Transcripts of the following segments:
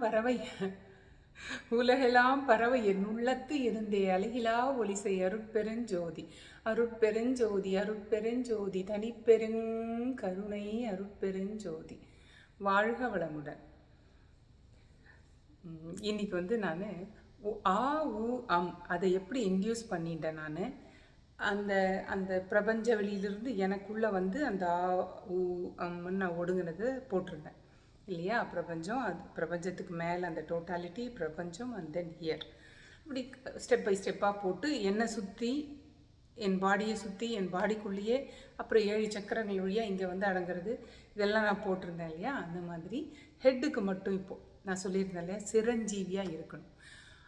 பறவை. உலகெல்லாம் பறவை என் உள்ளத்து இருந்தே. அழகிலா ஒளிசை அருட்பெருஞ்சோதி. அருட்பெருஞ்சோதி அருட்பெருஞ்சோதி தனிப்பெருங்கருணை அருட்பெருஞ்சோதி. வாழ்க வளமுடன். இன்னைக்கு வந்து நான் ஆ உ அம் அதை எப்படி இன்டியூஸ் பண்ணிட்டேன் நான்? அந்த அந்த பிரபஞ்ச வெளியிலிருந்து எனக்குள்ளே வந்து அந்த ஆ உ அம்னு நான் ஒடுங்கினது போட்டிருந்தேன். இல்லையா? பிரபஞ்சம் அது பிரபஞ்சத்துக்கு மேலே அந்த டோட்டாலிட்டி பிரபஞ்சம் அண்ட் தென் ஹியர் இப்படி ஸ்டெப் பை ஸ்டெப்பாக போட்டு என்னை சுற்றி என் பாடியை சுற்றி என் பாடிக்குள்ளேயே அப்புறம் ஏழு சக்கரங்கள் வழியாக இங்கே வந்து அடங்குறது. இதெல்லாம் நான் போட்டிருந்தேன் இல்லையா? அந்த மாதிரி. ஹெட்டுக்கு மட்டும் இப்போது நான் சொல்லியிருந்தேன் இல்லையா? சிரஞ்சீவியாக இருக்கணும்.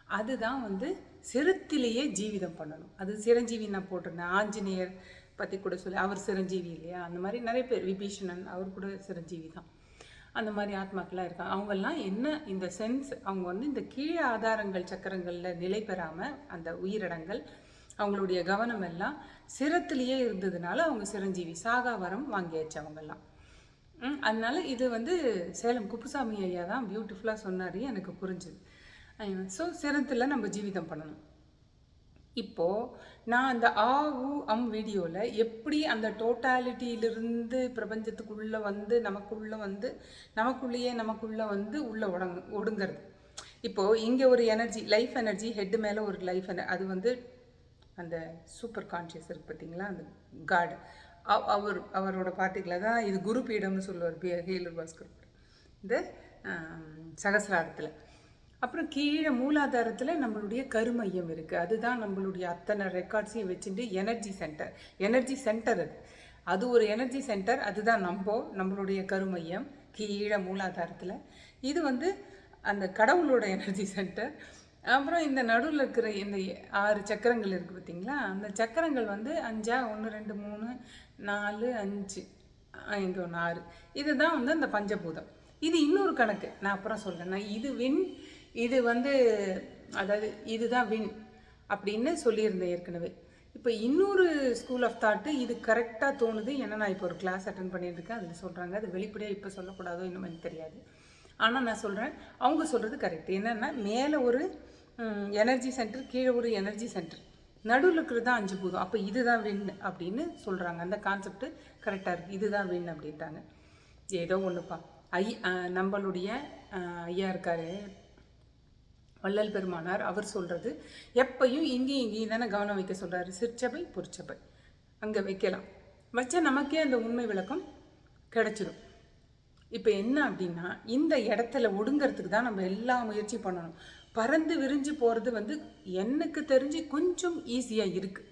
அதுதான் வந்து சிறுத்திலேயே ஜீவிதம் பண்ணணும். அது சிரஞ்சீவி நான் போட்டிருந்தேன். ஆஞ்சநேயர் பற்றி கூட சொல்லி அவர் சிரஞ்சீவி இல்லையா? அந்த மாதிரி நிறைய பேர் விபீஷணன் அவர் கூட சிரஞ்சீவி தான். அந்த மாதிரி ஆத்மாக்கள்லாம் இருக்காங்க அவங்கெல்லாம் என்ன இந்த சென்ஸ் அவங்க வந்து இந்த கீழே ஆதாரங்கள் சக்கரங்களில் நிலை பெறாமல் அந்த உயிரிடங்கள் அவங்களுடைய கவனம் எல்லாம் சிரத்துலேயே இருந்ததுனால அவங்க சிரஞ்சீவி சாகா வரம் வாங்கியாச்சு அவங்கெல்லாம். அதனால இது வந்து சேலம் குப்புசாமி ஐயா தான் பியூட்டிஃபுல்லாக சொன்னார் எனக்கு புரிஞ்சுது. ஸோ சிரத்தில் நம்ம ஜீவிதம் பண்ணணும். இப்போது நான் அந்த ஆ உ அம் வீடியோவில் எப்படி அந்த டோட்டாலிட்டியிலிருந்து பிரபஞ்சத்துக்குள்ளே வந்து நமக்குள்ளே வந்து நமக்குள்ளேயே நமக்குள்ளே வந்து உள்ளே ஒடங்கு ஒடுங்கிறது. இப்போது இங்கே ஒரு எனர்ஜி லைஃப் எனர்ஜி ஹெட்டு மேலே ஒரு லைஃப் அது வந்து அந்த சூப்பர் கான்ஷியஸ் இருக்குது பார்த்தீங்களா அந்த காட் அவர் அவரோட பார்ட்டிக்கில் தான் இது குரு பீடம்னு சொல்லுவார் பி ஹீலர் பாஸ்கர் இந்த சகசிராரத்தில். அப்புறம் கீழே மூலாதாரத்தில் நம்மளுடைய கருமையம் இருக்குது அதுதான் நம்மளுடைய அத்தனை ரெக்கார்ட்ஸையும் வச்சுட்டு எனர்ஜி சென்டர் எனர்ஜி சென்டர் அது. அது ஒரு எனர்ஜி சென்டர் அதுதான் நம்ம நம்மளுடைய கருமையம் கீழே மூலாதாரத்தில். இது வந்து அந்த கடவுளோட எனர்ஜி சென்டர் அப்புறம் இந்த நடுவில் இருக்கிற இந்த ஆறு சக்கரங்கள் இருக்குது பார்த்தீங்களா அந்த சக்கரங்கள் வந்து அஞ்சா ஒன்று ரெண்டு மூணு நாலு அஞ்சு இங்கே ஒன்று ஆறு. இதுதான் வந்து அந்த பஞ்சபூதம். இது இன்னொரு கணக்கு. நான் அப்புறம் சொல்கிறேன் நான் இது வின் இது வந்து அதாவது இதுதான் வின் அப்படின்னு சொல்லியிருந்தேன் ஏற்கனவே. இப்போ இன்னொரு ஸ்கூல் ஆஃப் தாட்டு இது கரெக்டாக தோணுது. ஏன்னா நான் இப்போ ஒரு கிளாஸ் அட்டன் பண்ணிட்டு இருக்கேன். அதில் சொல்கிறாங்க அது வெளிப்படையாக இப்போ சொல்லக்கூடாதோ இன்னும் எனக்கு தெரியாது. ஆனால் நான் சொல்கிறேன் அவங்க சொல்கிறது கரெக்ட் என்னென்னா மேலே ஒரு எனர்ஜி சென்டர் கீழே ஒரு எனர்ஜி சென்டர் நடுவில் இருக்கிறது தான் அஞ்சு பூதம். அப்போ இதுதான் வின் அப்படின்னு சொல்கிறாங்க அந்த கான்செப்ட் கரெக்டாக இருக்குது இதுதான் வின் அப்படின்ட்டாங்க. ஏதோ ஒன்றுப்பா ஐ நம்மளுடைய ஐயா இருக்காரு. வள்ளல் பெருமானார் அவர் சொல்கிறது எப்பையும் இங்கேயும் இங்கேயும் தானே கவனம் வைக்க சொல்கிறாரு சிற்சபை பொறிச்சபை அங்கே வைக்கலாம். வச்சா நமக்கே அந்த உண்மை விளக்கம் கிடச்சிடும் இப்போ என்ன அப்படின்னா இந்த இடத்துல ஒடுங்கிறதுக்கு தான் நம்ம எல்லா முயற்சி பண்ணணும். பறந்து விரிஞ்சு போகிறது வந்து எனக்கு தெரிஞ்சு கொஞ்சம் ஈஸியாக இருக்குது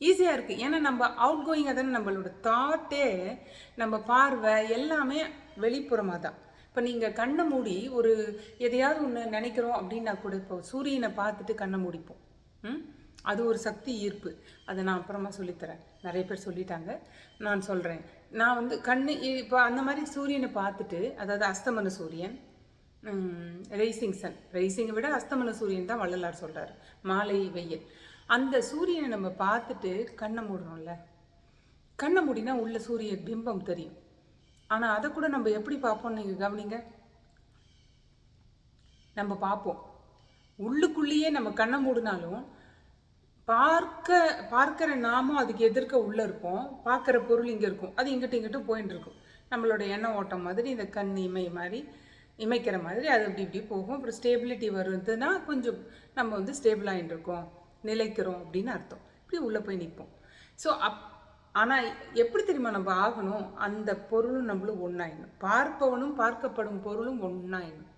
ஈஸியாக இருக்குது ஏன்னா நம்ம அவுட் கோயிங்காக தானே நம்மளோட தாட்டே நம்ம பார்வை எல்லாமே வெளிப்புறமாக தான். இப்போ நீங்கள் கண்ணை மூடி ஒரு எதையாவது ஒன்று நினைக்கிறோம் அப்படின்னா கூட இப்போ சூரியனை பார்த்துட்டு கண்ணை மூடிப்போம். ம்? அது ஒரு சக்தி ஈர்ப்பு. அதை நான் அப்புறமா சொல்லித்தரேன். நிறைய பேர் சொல்லிட்டாங்க. நான் சொல்கிறேன் நான் வந்து கண்ணு இப்போ அந்த மாதிரி சூரியனை பார்த்துட்டு அதாவது அஸ்தமன சூரியன் ரைசிங் சன் ரைசிங்கை விட அஸ்தமன சூரியன் தான் வள்ளலார் சொல்கிறார் மாலை வெயில். அந்த சூரியனை நம்ம பார்த்துட்டு கண்ணை மூடுறோம்ல. கண்ணை மூடினா உள்ள சூரிய பிம்பம் தெரியும். ஆனால் அதை கூட நம்ம எப்படி பார்ப்போம் நீங்கள் கவனிங்க? நம்ம பார்ப்போம். உள்ளுக்குள்ளேயே நம்ம கண்ணை மூடினாலும் பார்க்க பார்க்குற நாமும் அதுக்கு எதிர்க்க உள்ளே இருப்போம். பார்க்குற பொருள் இங்கே இருக்கும். அது இங்கிட்ட இங்கிட்டும் போயின்னு இருக்கும். நம்மளோட எண்ண ஓட்டம் மாதிரி இந்த கண் இமை மாதிரி இமைக்கிற மாதிரி அது இப்படி இப்படி போகும். அப்புறம் ஸ்டேபிலிட்டி வருதுன்னா கொஞ்சம் நம்ம வந்து ஸ்டேபிள் ஆகிட்டு இருக்கோம். நிலைக்கிறோம் அப்படின்னு அர்த்தம். இப்படி உள்ளே போய் நிற்போம். ஸோ அப் ஆனால் எப்படி தெரியுமா நம்ம ஆகணும்? அந்த பொருளும் நம்மளும் ஒன்றாயிடணும் பார்ப்பவனும் பார்க்கப்படும் பொருளும் ஒன்றாயிடணும்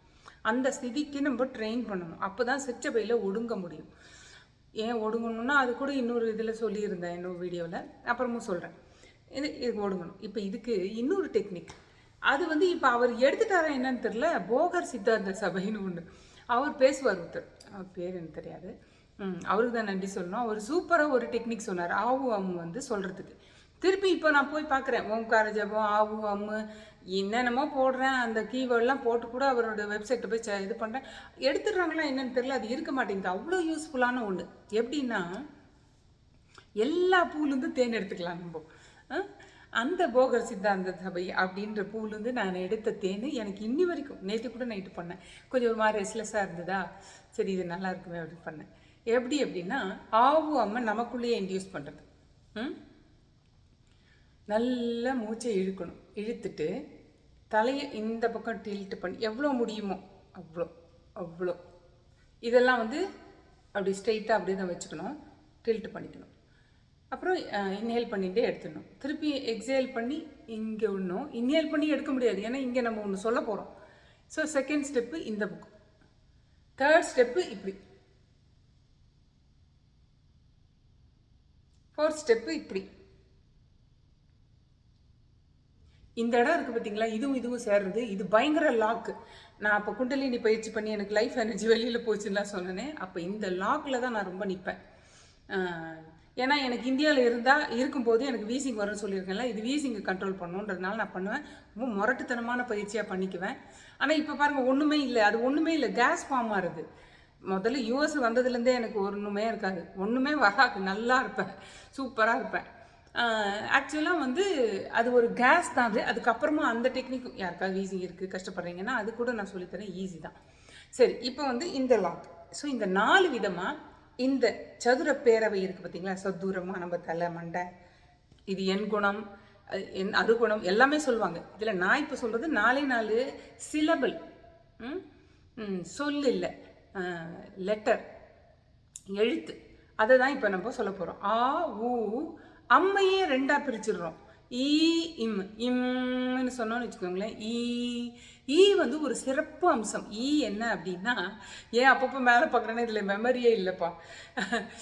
அந்த ஸ்திதிக்கு நம்ம ட்ரெயின் பண்ணணும். அப்போ தான் சிற்றபையில் ஒடுங்க முடியும். ஏன் ஒடுங்கணும்னா அது கூட இன்னொரு இதில் சொல்லியிருந்தேன் இன்னொரு வீடியோவில் அப்புறமும் சொல்கிறேன் இது இது ஒடுங்கணும். இப்போ இதுக்கு இன்னொரு டெக்னிக் அது வந்து இப்போ அவர் எடுத்துட்டாரா என்னன்னு தெரில போகர் சித்தாந்த சபைன்னு ஒன்று அவர் பேசுவார் ஒருத்தர். அவர் பேர் எனக்கு தெரியாது. அவருக்கு தான் நன்றி சொல்லணும். அவர் சூப்பராக ஒரு டெக்னிக் சொன்னார். ஆவு அம்மு வந்து சொல்கிறதுக்கு திருப்பி இப்போ நான் போய் பார்க்குறேன். ஓம்கார ஜபம் ஆவு அம்மு என்னென்னமோ போடுறேன். அந்த கீவேர்டெலாம் போட்டு கூட அவரோட வெப்சைட்டை போய் ச- இது பண்ணுறேன் எடுத்துடுறாங்களா என்னென்னு தெரியல. அது இருக்க மாட்டேங்குது. அவ்வளோ யூஸ்ஃபுல்லான ஒன்று எப்படின்னா எல்லா பூலேருந்து தேன் எடுத்துக்கலாம் நம்ம. அந்த போகர் சித்தாந்த சபை அப்படின்ற பூலேருந்து நான் எடுத்த தேன் எனக்கு இன்னி வரைக்கும். நேற்று கூட நைட்டு பண்ணேன். கொஞ்சம் ஒரு மாதிரி ரெஸ்லெஸ்ஸாக இருந்ததா? சரி இது நல்லா இருக்குமே அப்படின்னு பண்ணேன். எப்படி அப்படின்னா ஆவு அம்மா நமக்குள்ளேயே இன்டியூஸ் பண்ணுறது ம்? நல்லா மூச்சை இழுக்கணும். இழுத்துட்டு தலையை இந்த பக்கம் டில்ட் பண்ணி எவ்வளோ முடியுமோ அவ்வளோ அவ்வளோ. இதெல்லாம் வந்து அப்படி ஸ்ட்ரெயிட்டாக அப்படியே தான் வச்சுக்கணும். டில்ட் பண்ணிக்கணும். அப்புறம் இன்ஹேல் பண்ணிகிட்டே எடுத்துடணும். திருப்பி எக்ஸேல் பண்ணி இங்கே விடணும் இன்ஹேல் பண்ணி எடுக்க முடியாது. ஏன்னா இங்கே நம்ம ஒன்று சொல்ல போகிறோம் ஸோ செகண்ட் ஸ்டெப்பு இந்த பக்கம். தேர்ட் ஸ்டெப்பு இப்படி. ஃபோர்த் ஸ்டெப்பு இப்படி. இந்த இடம் இருக்குது பார்த்தீங்களா இதுவும் இதுவும் சேர்றது. இது பயங்கர லாக்கு நான் அப்போ குண்டலினி பயிற்சி பண்ணி எனக்கு லைஃப் எனர்ஜி வெளியில் போச்சுன்னா சொன்னேன். அப்போ இந்த லாக்கில் தான் நான் ரொம்ப நிற்பேன் ஏன்னா எனக்கு இந்தியாவில் இருந்தால் இருக்கும்போது எனக்கு வீசிங் வரும்னு சொல்லியிருக்கேன்ல இது வீசிங்கை கண்ட்ரோல் பண்ணுன்றதுனால நான் பண்ணுவேன். ரொம்ப முரட்டுத்தனமான பயிற்சியாக பண்ணிக்குவேன். ஆனால் இப்போ பாருங்கள் ஒன்றுமே இல்லை. அது ஒன்றுமே இல்லை. கேஸ் ஃபார்ம் ஆகுது முதல்ல யூஎஸ் வந்ததுலேருந்தே எனக்கு ஒன்றுமே இருக்காது. ஒன்றுமே வராது. நல்லா இருப்பேன். சூப்பராக இருப்பேன். ஆக்சுவலாக வந்து அது ஒரு கேஸ் தான் அது. அதுக்கப்புறமா அந்த டெக்னிக் யாருக்காவது ஈஸி இருக்குது கஷ்டப்படுறீங்கன்னா அது கூட நான் சொல்லித்தரேன். ஈஸி தான். சரி இப்போ வந்து இந்த லாக் ஸோ இந்த நாலு விதமாக இந்த சதுர பேரவை இருக்குது பார்த்தீங்களா? சதுரமாக நம்ம தலை மண்டை. இது என் குணம் என் அருகுணம் எல்லாமே சொல்லுவாங்க. இதில் நான் இப்போ சொல்கிறது நாலே நாலு சிலபிள் சொல் இல்லை லெட்டர் எழுத்து. அதை தான் இப்போ நம்ம சொல்ல போகிறோம் ஆ ஊ அம்மையே ரெண்டாக பிரிச்சிடுறோம். ஈ இம். இம்னு சொன்னோன்னு வச்சுக்கோங்களேன். ஈ ஈ வந்து ஒரு சிறப்பு அம்சம். ஈ என்ன அப்படின்னா ஏன் அப்பப்போ மேலே பார்க்குறேன்னா இதில் மெமரியே இல்லைப்பா.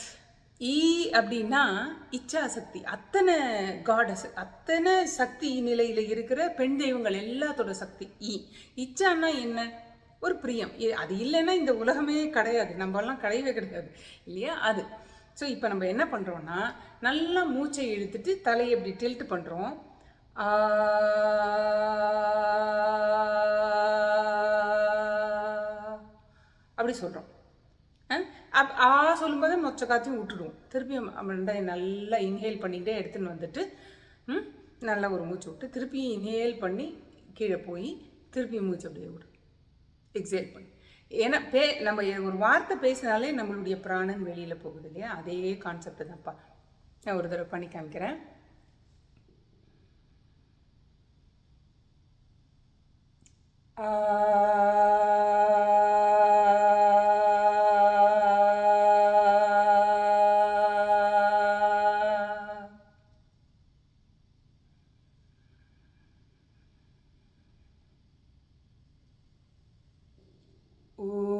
ஈ அப்படின்னா இச்சா சக்தி அத்தனை காடஸ் அத்தனை சக்தி நிலையில் இருக்கிற பெண் தெய்வங்கள் எல்லாத்தோட சக்தி. ஈ. இச்சான்னா என்ன? ஒரு பிரியம். இ- அது இல்லைன்னா இந்த உலகமே கிடையாது. நம்மலாம் கிடையவே கிடையாது. இல்லையா? அது. ஸோ இப்போ நம்ம என்ன பண்ணுறோன்னா நல்லா மூச்சை இழுத்துட்டு தலையை இப்படி டில்ட் பண்ணுறோம் அப்படி சொல்கிறோம் அப் ஆ சொல்லும்போது மொச்ச காத்தையும் விட்டுடுவோம். திருப்பியும் மண்டை நல்லா இன்ஹேல் பண்ணிகிட்டே எடுத்துன்னு வந்துட்டு நல்லா ஒரு மூச்சு விட்டு திருப்பியும் இன்ஹேல் பண்ணி கீழே போய் திருப்பியும் மூச்சு அப்படியே விடும் எக்ஸைட் பண்ணி ஏன்னா பே நம்ம ஒரு வார்த்தை பேசினாலே நம்மளுடைய பிராணன் வெளியில் போகுது இல்லையா? அதே கான்செப்ட் தான்ப்பா. நான் ஒரு தடவை பண்ணி காமிக்கிறேன். ஆ Ooh.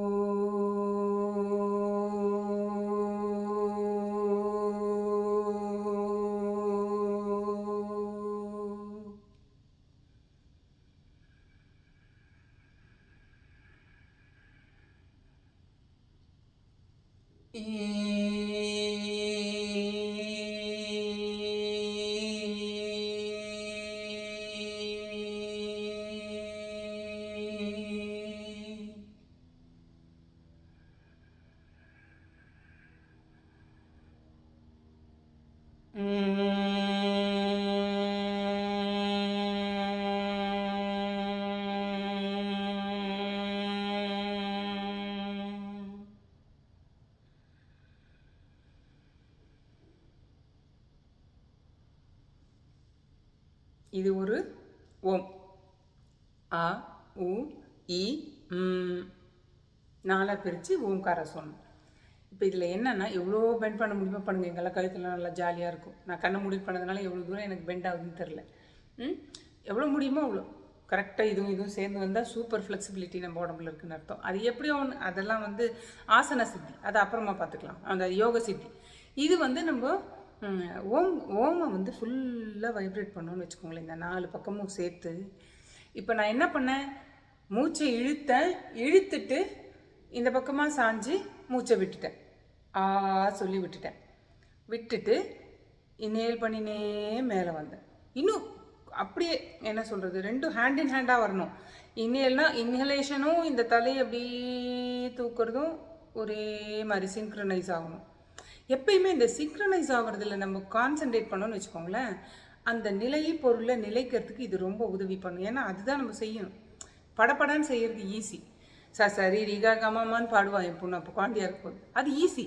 இது ஒரு ஓம். ஆ உ இ நாலாக பிரித்து ஓம்கார சொன்னேன் இப்போ இதில் என்னென்னா எவ்வளோ பெண்ட் பண்ண முடியுமோ பண்ணுங்க. எங்கெல்லாம் கழுத்துலாம் நல்லா ஜாலியாக இருக்கும். நான் கண்ணை மூடி பண்ணதுனால எவ்வளோ தூரம் எனக்கு பெண்ட் ஆகுதுன்னு தெரில ம்? எவ்வளோ முடியுமோ அவ்வளோ. கரெக்டாக இதுவும் இதுவும் சேர்ந்து வந்தால் சூப்பர் ஃப்ளெக்சிபிலிட்டி நம்ம உடம்புல இருக்குன்னு அர்த்தம். அது எப்படி ஒன்று அதெல்லாம் வந்து ஆசன சித்தி. அதை அப்புறமா பார்த்துக்கலாம் அந்த யோக சித்தி. இது வந்து நம்ம ஓம் ஓமை வந்து ஃபுல்லாக வைப்ரேட் பண்ணோன்னு வச்சுக்கோங்களேன் இந்த நாலு பக்கமும் சேர்த்து. இப்போ நான் என்ன பண்ணேன்? மூச்சை இழுத்தேன். இழுத்துட்டு இந்த பக்கமாக சாஞ்சு மூச்சை விட்டுட்டேன். ஆ சொல்லி விட்டுட்டேன். விட்டுட்டு இன்ஹேல் பண்ணினே மேலே வந்தேன். இன்னும் அப்படியே என்ன சொல்கிறது ரெண்டும் ஹேண்ட் இன் ஹேண்டாக வரணும். இன்ஹேல்னா இன்ஹலேஷனும் இந்த தலையை அப்படியே தூக்குறதும் ஒரே மாதிரி சிங்க்ரனைஸ் ஆகணும். எப்பயுமே இந்த சிங்க்ரனைஸ் ஆகிறதுல நம்ம கான்சென்ட்ரேட் பண்ணோம்னு வச்சுக்கோங்களேன் அந்த நிலையை பொருளை நிலைக்கிறதுக்கு இது ரொம்ப உதவி பண்ணும். ஏன்னா அதுதான் நம்ம செய்யணும். படபடன்னு செய்கிறது ஈஸி ச சரி ரிகா கமாமான்னு பாடுவான் என் பொண்ணு அப்போ குழந்தையா இருக்கும். அது ஈஸி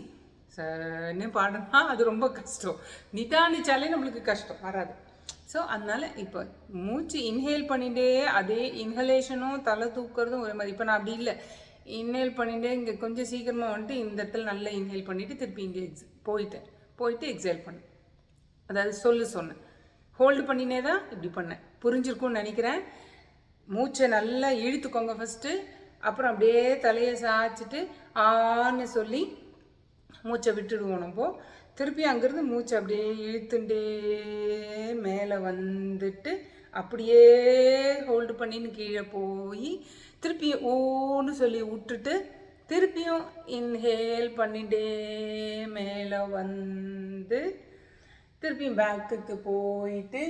சன்னு பாடுனா அது ரொம்ப கஷ்டம். நிதானிச்சாலே நம்மளுக்கு கஷ்டம் வராது. ஸோ அதனால் இப்போ மூச்சு இன்ஹேல் பண்ணிட்டே அதே இன்ஹலேஷனும் தலை தூக்குறதும் ஒரே மாதிரி. இப்போ நான் அப்படி இல்லை. இன்ஹேல் பண்ணிட்டு இங்கே கொஞ்சம் சீக்கிரமாக வந்துட்டு இந்த இடத்துல நல்லா இன்ஹேல் பண்ணிவிட்டு திருப்பி இங்கே எக்ஸ் போயிட்டேன் போயிட்டு எக்ஸைல் பண்ணேன் அதாவது சொல்லு சொன்னேன் ஹோல்டு பண்ணினே தான் இப்படி பண்ணேன் புரிஞ்சிருக்கும்னு நினைக்கிறேன். மூச்சை நல்லா இழுத்துக்கோங்க ஃபஸ்ட்டு அப்புறம் அப்படியே தலையை சாய்ச்சிட்டு ஆன்னு சொல்லி மூச்சை விட்டுடுவோம் நம்ம. திருப்பி அங்கேருந்து மூச்சை அப்படியே இழுத்துண்டே மேலே வந்துட்டு அப்படியே ஹோல்டு பண்ணின்னு கீழே போய் திருப்பியும் ஓன்னு சொல்லி விட்டுட்டு திருப்பியும் இன்ஹேல் பண்ணிட்டே மேலே வந்து திருப்பியும் பேக்குக்கு போயிட்டு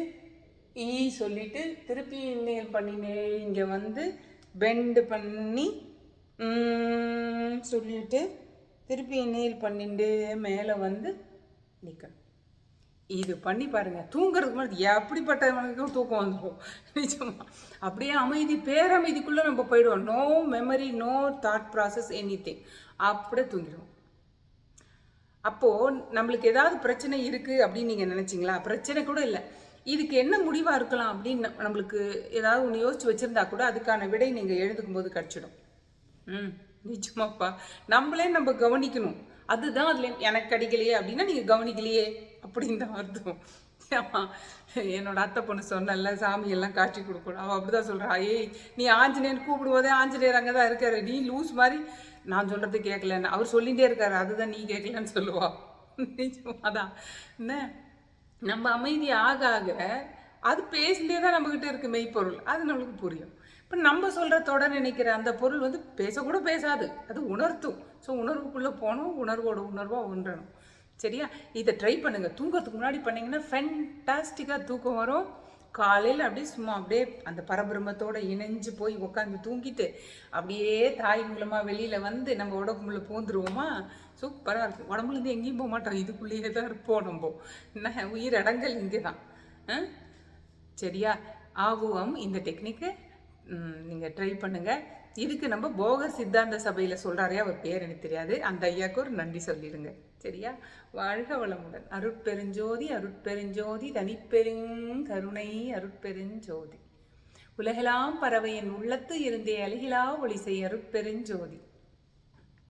ஈ சொல்லிட்டு திருப்பி இன்ஹேல் பண்ணினே இங்கே வந்து பெண்டு பண்ணி சொல்லிவிட்டு சொல்லிட்டு திருப்பி இன்ஹேல் பண்ணிட்டு மேலே வந்து நிற்கணும் இது பண்ணி பாருங்க. தூங்குறதுக்கு முன்னாடி எப்படிப்பட்டவனுக்கும் தூக்கம் வந்துடும் நிஜமா. அப்படியே அமைதி பேரமைதிக்குள்ளே நம்ம போயிடுவோம். No memory no thought process anything அப்படியே தூங்கிடுவோம். அப்போது நம்மளுக்கு ஏதாவது பிரச்சனை இருக்குது அப்படின்னு நீங்கள் நினச்சிங்களா? பிரச்சனை கூட இல்லை. இதுக்கு என்ன முடிவாக இருக்கலாம் அப்படின்னு நம்மளுக்கு ஏதாவது ஒன்று யோசிச்சு வச்சுருந்தா கூட அதுக்கான விடை நீங்கள் எழுதுக்கும் போது கிடச்சிடும். ம். நிச்சயமாப்பா நம்மளே நம்ம கவனிக்கணும். அதுதான் அதில் எனக்கு கிடைக்கலையே அப்படின்னா நீங்கள் கவனிக்கலையே அப்படின்னு தான் அர்த்தம். ஆமா என்னோட அத்தை பொண்ணு சொன்னல சாமி எல்லாம் காட்சி கொடுக்கணும். அவள் அப்படி தான் சொல்கிறா ஏய் நீ ஆஞ்சநேயன் கூப்பிடுவதே ஆஞ்சநேயர் அங்கே தான் இருக்காரு. நீ லூஸ் மாதிரி நான் சொல்கிறது கேட்கலன்னு. அவர் சொல்லிகிட்டே இருக்காரு அதுதான் நீ கேட்கலன்னு சொல்லுவா. அதான் என்ன? நம்ம அமைதி ஆக ஆக அது பேசிட்டே தான் நம்மக்கிட்ட இருக்கு மெய்ப்பொருள் அது நம்மளுக்கு புரியும். இப்போ நம்ம சொல்கிற தொடர் நினைக்கிற அந்த பொருள் வந்து பேசக்கூட பேசாது. அது உணர்த்தும் ஸோ உணர்வுக்குள்ளே போகணும் உணர்வோட உணர்வாக ஒன்றணும் சரியா? இதை ட்ரை பண்ணுங்கள் தூங்குறதுக்கு முன்னாடி பண்ணிங்கன்னா ஃபென்டாஸ்டிக்காக தூக்கம் வரும். காலையில் அப்படியே சும்மா அப்படியே அந்த பரபிரமத்தோடு இணைஞ்சு போய் உட்காந்து தூங்கிட்டு அப்படியே தாய் மூலமாக வெளியில் வந்து நம்ம உடம்புல பூந்துருவோமா? சூப்பராக இருக்கும். உடம்புலேருந்து எங்கேயும் போக மாட்டோம். இதுக்குள்ளேயே தான் இருப்போம் நம்ம. என்ன? உயிரடங்கல் இங்கே தான் ஆ? சரியா? ஆகுவம் இந்த டெக்னிக்கு நீங்கள் ட்ரை பண்ணுங்கள் இதுக்கு நம்ம போக சித்தாந்த சபையில் சொல்கிறாரே அவர் பேர் எனக்கு தெரியாது. அந்த ஐயாவுக்கு ஒரு நன்றி சொல்லிடுங்க. சரியா? வாழ்க வளமுடன். அருட்பெருஞ்சோதி அருட்பெருஞ்சோதி தனிப்பெருங்கருணை அருட்பெருஞ்சோதி. உலகெல்லாம் பறவை என் உள்ளத்து இருந்தே அழகிலா ஒளி செய் அருட்பெருஞ்சோதி.